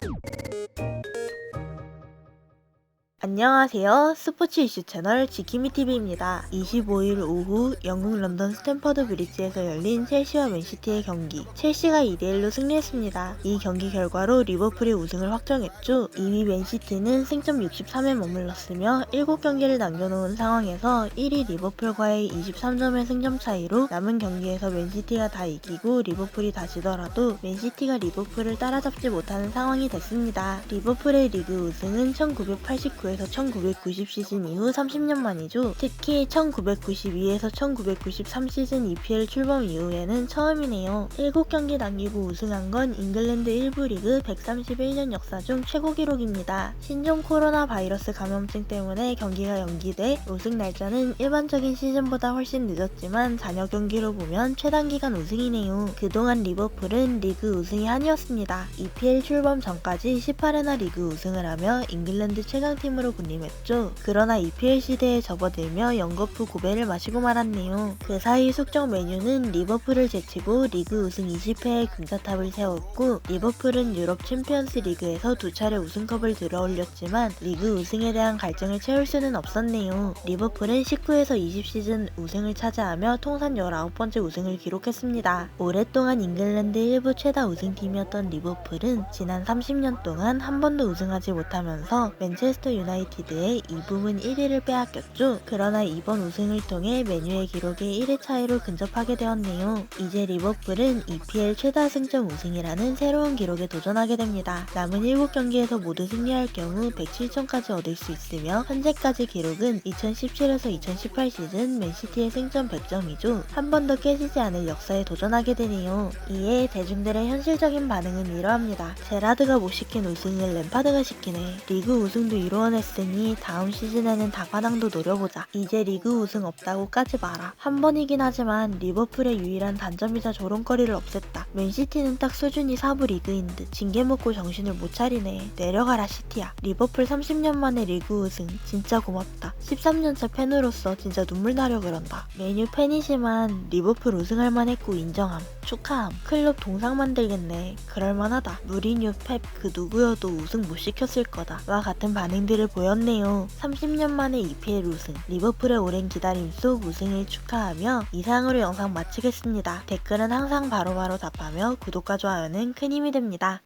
Thank you. 안녕하세요. 스포츠 이슈 채널 지키미TV입니다. 25일 오후 영국 런던 스탠퍼드 브리지에서 열린 첼시와 맨시티의 경기. 첼시가 2대1로 승리했습니다. 이 경기 결과로 리버풀이 우승을 확정했죠. 2위 맨시티는 승점 63에 머물렀으며 7경기를 남겨놓은 상황에서 1위 리버풀과의 23점의 승점 차이로 남은 경기에서 맨시티가 다 이기고 리버풀이 다 지더라도 맨시티가 리버풀을 따라잡지 못하는 상황이 됐습니다. 리버풀의 리그 우승은 1989에서 1990 시즌 이후 30년 만이죠. 특히 1992에서 1993 시즌 EPL 출범 이후에는 처음이네요. 7경기 남기고 우승한 건 잉글랜드 1부 리그 131년 역사 중 최고 기록입니다. 신종 코로나 바이러스 감염증 때문에 경기가 연기돼 우승 날짜는 일반적인 시즌보다 훨씬 늦었지만 잔여 경기로 보면 최단기간 우승이네요. 그동안 리버풀은 리그 우승이 한이었습니다. EPL 출범 전까지 18회나 리그 우승을 하며 잉글랜드 최강팀으로 군림했죠. 그러나 EPL 시대에 접어들며 연거푸 고배를 마시고 말았네요. 그 사이 숙적 메뉴는 리버풀을 제치고 리그 우승 20회에 금자탑을 세웠고 리버풀은 유럽 챔피언스 리그에서 두 차례 우승컵을 들어올렸지만 리그 우승에 대한 갈증을 채울 수는 없었네요. 리버풀은 19에서 20 시즌 우승을 차지하며 통산 19번째 우승을 기록했습니다. 오랫동안 잉글랜드 1부 최다 우승팀이었던 리버풀은 지난 30년 동안 한 번도 우승하지 못하면서 맨체스터 유나이티드 의이 부분 1위를 빼앗겼죠. 그러나 이번 우승을 통해 메뉴의 기록에 1회 차이로 근접하게 되었네요. 이제 리버풀은 EPL 최다 승점 우승이라는 새로운 기록에 도전하게 됩니다. 남은 7경기에서 모두 승리할 경우 107점까지 얻을 수 있으며 현재까지 기록은 2017에서 2018 시즌 맨시티의 승점 100점이죠. 한 번도 깨지지 않을 역사에 도전하게 되네요. 이에 대중들의 현실적인 반응은 이러합니다. 제라드가 못 시킨 우승을 램파드가 시키네. 리그 우승도 이루어냈 으니 다음 시즌에는 다관왕도 노려보자. 이제 리그 우승 없다고 까지 마라. 한 번이긴 하지만 리버풀의 유일한 단점이자 조롱거리를 없앴다. 맨시티는 딱 수준이 4부 리그인 듯 징계 먹고 정신을 못 차리네. 내려가라 시티야. 리버풀 30년 만에 리그 우승 진짜 고맙다. 13년차 팬으로서 진짜 눈물 나려 그런다. 메뉴 팬이지만 리버풀 우승할 만했고 인정함. 축하함. 클럽 동상 만들겠네. 그럴만하다. 무리뉴, 펩, 그 누구여도 우승 못 시켰을 거다. 와 같은 반응들을 보였네요. 30년 만에 EPL 우승. 리버풀의 오랜 기다림 속 우승을 축하하며 이상으로 영상 마치겠습니다. 댓글은 항상 바로바로 답하며 구독과 좋아요는 큰 힘이 됩니다.